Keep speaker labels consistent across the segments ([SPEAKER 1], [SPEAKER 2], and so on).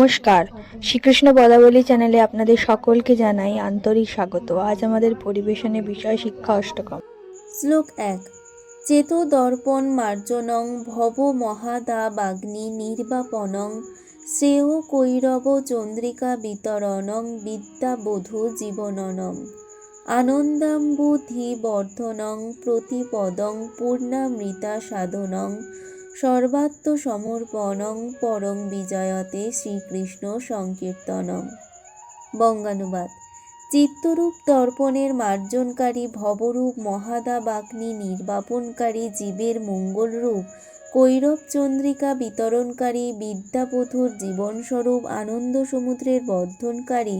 [SPEAKER 1] নমস্কার। শ্রীকৃষ্ণ পদাবলী চ্যানেলে আপনাদের সকলকে জানাই আন্তরিক স্বাগত। আজ আমাদের পরিবেশনে বিষয় শিক্ষা অষ্টকম।
[SPEAKER 2] শ্লোক এক। চেতো দর্পণ মার্জনং ভব মহাদা বাগ্নি নির্বাপনং শ্রেয় কৈরব চন্দ্রিকা বিতরণং বিদ্যাবধূ জীবননম। আনন্দাম্বুধি বর্ধনং প্রতিপদং পূর্ণামৃতা সাধনং সর্বাত্ম সমর্পণং পরং বিজয়তে শ্রীকৃষ্ণ সংকীর্তনম। বঙ্গানুবাদ। চিত্তরূপ দর্পণের মার্জনকারী ভবরূপ মহাদাবাগ্নি নির্বাপনকারী জীবের মঙ্গলরূপ কৈরব চন্দ্রিকা বিতরণকারী বিদ্যাপথুর জীবনস্বরূপ আনন্দ সমুদ্রের বর্ধনকারী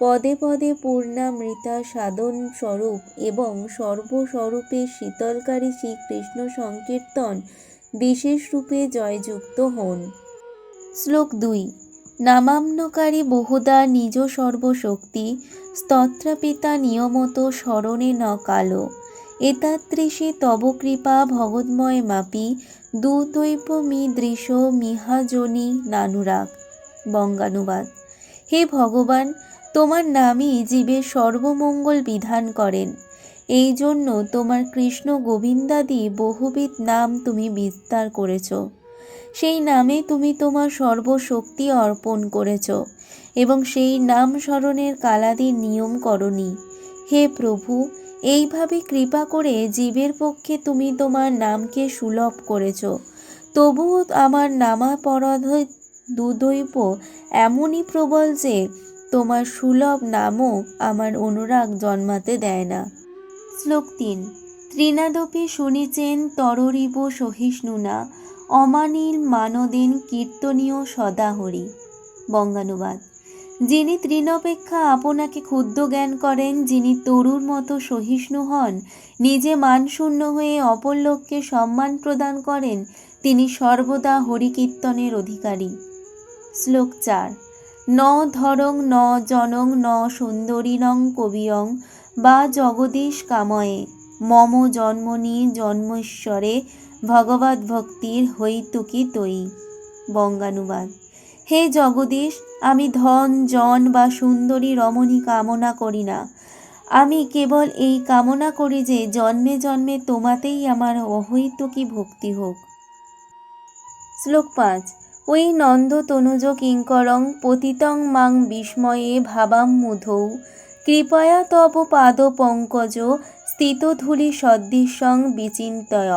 [SPEAKER 2] পদে পদে পূর্ণামৃতা সাধন স্বরূপ এবং সর্বস্বরূপে শীতলকারী শ্রীকৃষ্ণ সংকীর্তন বিশেষ রূপে জয়যুক্ত হন। শ্লোক দুই, নামাম্নকারী বহুদা নিজ সর্বশক্তি, স্তত্রাপিতা নিয়মত স্মরণে ন কালো। এতাদৃশে তব কৃপা ভগৎময় মাপি দূতৈপ মি দৃশ মিহাজনী নানুরাগ। বঙ্গানুবাদ। হে ভগবান, তোমার নামই জীবের সর্বমঙ্গল বিধান করেন। এই জন্য তোমার কৃষ্ণ গোবিন্দাদি বহুবিধ নাম তুমি বিস্তার করেছ। সেই নামে তুমি তোমার সর্বশক্তি অর্পণ করেছ এবং সেই নাম স্মরণের কালাদির নিয়ম করনি। হে প্রভু, এইভাবে কৃপা করে জীবের পক্ষে তুমি তোমার নামকে সুলভ করেছ। তবুও আমার নামাপরাধ দুদৈপ এমনই প্রবল যে তোমার সুলভ নামও আমার অনুরাগ জন্মাতে দেয় না। শ্লোক তিন। ত্রিনাদপি শুনিছেন তররিব সহিষ্ণুনা, অমানিল মানদেন কীর্তনীয় সদাহরি। বঙ্গানুবাদ। যিনি তৃণপেক্ষা আপনাকে ক্ষুদ্র জ্ঞান করেন, যিনি তরুর মতো সহিষ্ণু হন, নিজে মানশূন্য হয়ে অপর লোককে সম্মান প্রদান করেন, তিনি সর্বদা হরিকীর্তনের অধিকারী। শ্লোক চার। ন ধরং ন জনং ন সুন্দরী সুন্দরীনং কবিয়ং বা জগদীশ কাময়ে। মম জন্মনি জন্মেশ্বরে ভগবত ভক্তির হৈতুকি তৈ। বঙ্গানুবাদ। হে জগদীশ, আমি ধন, জন বা সুন্দরী রমণী কামনা করি না। আমি কেবল এই কামনা করি যে জন্মে জন্মে তোমাতেই আমার অহৈতুকী ভক্তি হোক। শ্লোক পাঁচ। ওই নন্দ তনুজ কিঙ্করং পতিতং মাং বিস্ময়ে ভাবাম মুধৌ কৃপয়া তব পাদ পঙ্কজ স্থিতধূলি সদৃশং বিচিন্তয়।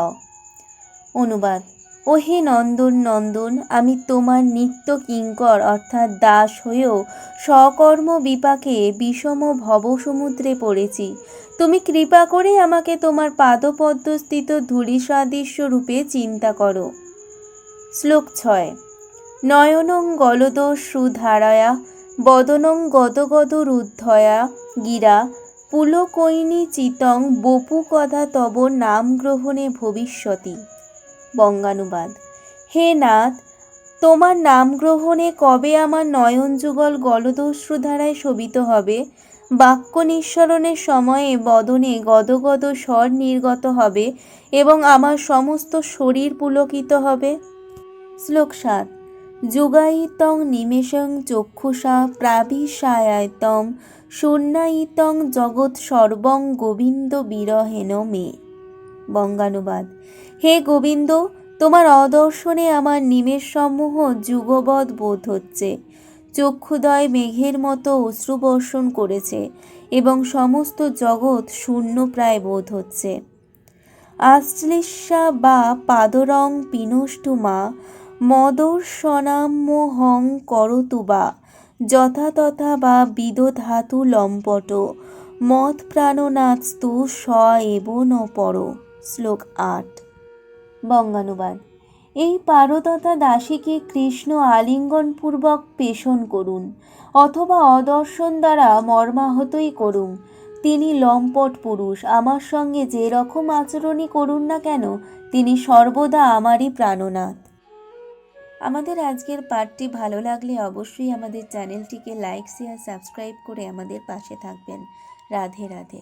[SPEAKER 2] অনুবাদ, ওহে নন্দন নন্দন, আমি তোমার নিত্য কিঙ্কর, অর্থাৎ দাস হয়েও সকর্ম বিপাকে বিষম ভবসমুদ্রে পড়েছি। তুমি কৃপা করে আমাকে তোমার পাদপদ্মস্থিত ধূলি সাদৃশ্য রূপে চিন্তা করো। শ্লোক ছয়, নয়নং গলদশ্রুধারায়া বদনং গদগদ রুদ্ধয়া গিরা পুলকৈনি চিতং বপু কথা তব নাম গ্রহণে ভবিষ্যতি। বঙ্গানুবাদ, হে নাথ, তোমার নাম গ্রহণে কবে আমার নয়ন যুগল গলদস্রুধারায় শোভিত হবে? বাক্য নিঃসরণের সময়ে বদনে গদগদ স্বর নির্গত হবে এবং আমার সমস্ত শরীর পুলকিত হবে। শ্লোক সাত যুগায়িতং নিমেষং চক্ষুষা প্রাবিশায়াতম শূন্যায়িতং জগৎ সর্বং গোবিন্দ বিরহেন মে। বঙ্গানুবাদ। হে গোবিন্দ, তোমার অদর্শনে আমার নিমেষসমূহ যুগবৎ বোধ হচ্ছে। চক্ষুদয় মেঘের মতো অশ্রুবর্ষণ করেছে এবং সমস্ত জগৎ শূন্য প্রায় বোধ হচ্ছে। আশ্লিষ্যা বা পাদরং পিনষ্টুমা মদর্শনাম্যহং করতু বা। যথাতথা বা বিদধাতু লম্পট। মত প্রাণনাস্তু স এব ন পর। শ্লোক আট। বঙ্গানুবাদ। এই পারতথা দাসীকে কৃষ্ণ আলিঙ্গনপূর্বক পেষণ করুন, অথবা অদর্শন দ্বারা মর্মাহতই করুন। তিনি লম্পট পুরুষ, আমার সঙ্গে যে রকম আচরণই করুন না কেন, তিনি সর্বদা আমারই প্রাণনাথ। আমাদের আজকের পাঠটি ভালো লাগলে অবশ্যই আমাদের চ্যানেলটিকে লাইক শেয়ার সাবস্ক্রাইব করে আমাদের পাশে থাকবেন। রাধে রাধে।